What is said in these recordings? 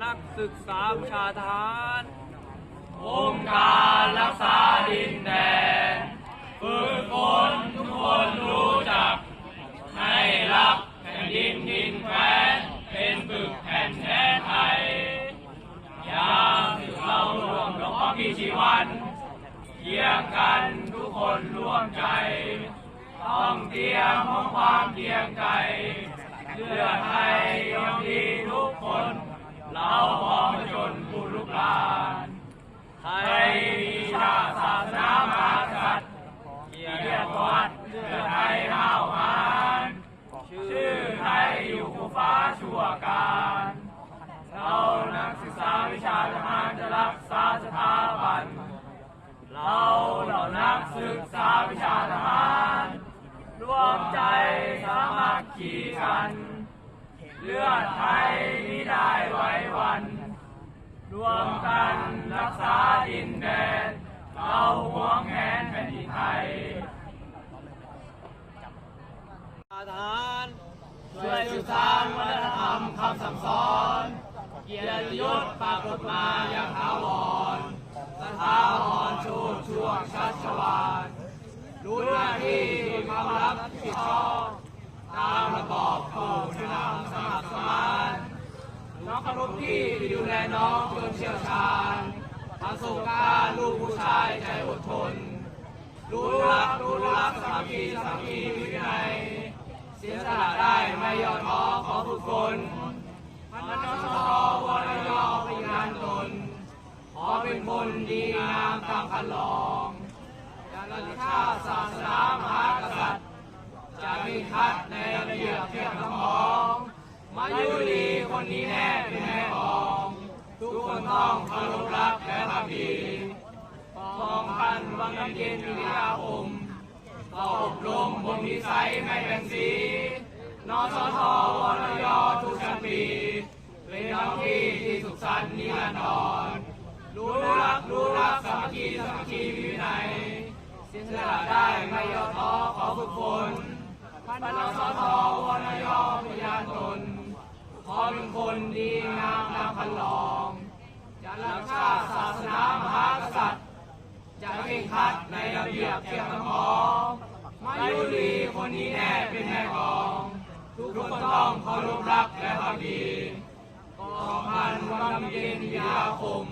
นักศึกษาวิชาทหารองค์การรักษาดินแดนฝึกคนทุกคนรู้จัก ให้รักแผ่นดินดินแควนเป็นปึกแผ่นแท้ไทยยามที่เราร่วมรบพิชีวันเคียงกันทุกคนร่วมใจ ต้องเตรียมของความเคียงใจเพื่อไทย ศึกษาวิชาทหารรวมใจสามัคคีกัน เลือดไทยมิได้ไว้วัน รวมกันรักษาดินแดน เราหวงแหนแผ่นดินไทยทหารช่วยสืบสานวัฒนธรรมคำสั่งสอน เกียรติยศปรากฏมาอย่างถาวร รับผิดชอบตามระบอบผู้นำสมัครสมานน้องคารพที่ที่ดูแลน้องจนเชี่ยวชาญประสบการณ์ลูกผู้ชายใจอดทน รู้รักรู้รักสามีสามีวินัยเสียสละได้ไม่ย่อท้อขอฝึกฝนพันนชวรยอพยานตน ขอเป็นคนดีงามตามคันลองจาริชาติศาสนามหากษัตริย์ จะมีคัดในระเบียบเทียบคำของมายุ รีคนนี้แน่เป็นแม่ของทุกคนต้องเคารพรักและภักดีปองพันวังน้ำเย็นวิทยาคมก็อบรมบนนิสัยไม่แบ่งสีนสทวรยทุกชั้นปีเป็นท้องที่ที่สุขสันต์นิรันดรรู้รักรู้รักสามัคคีสามัคคีมีวินัยเสียสละได้ไม่ย่อท้อขอฝึกฝนพันนสทวรยพยานตน พอเป็นคนดีงามนำพันลองจะรักชาติศาสนามหากษัตริย์ จะเข่งคัดในระเบียบเทียบน้ำหอมมายุรีคนนี้แน่เป็นแม่กอง ทุกคนต้องเคารพรักและพักดีกองพันวันเย็นยาคม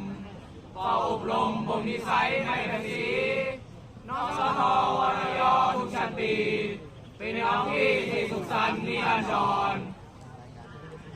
เฝ้าอบรมบ่มนิสัยให้เป็นสีน้องสหวรยอทุกชั้นปี เป็นน้องที่ที่สุขสันต์นิรันดร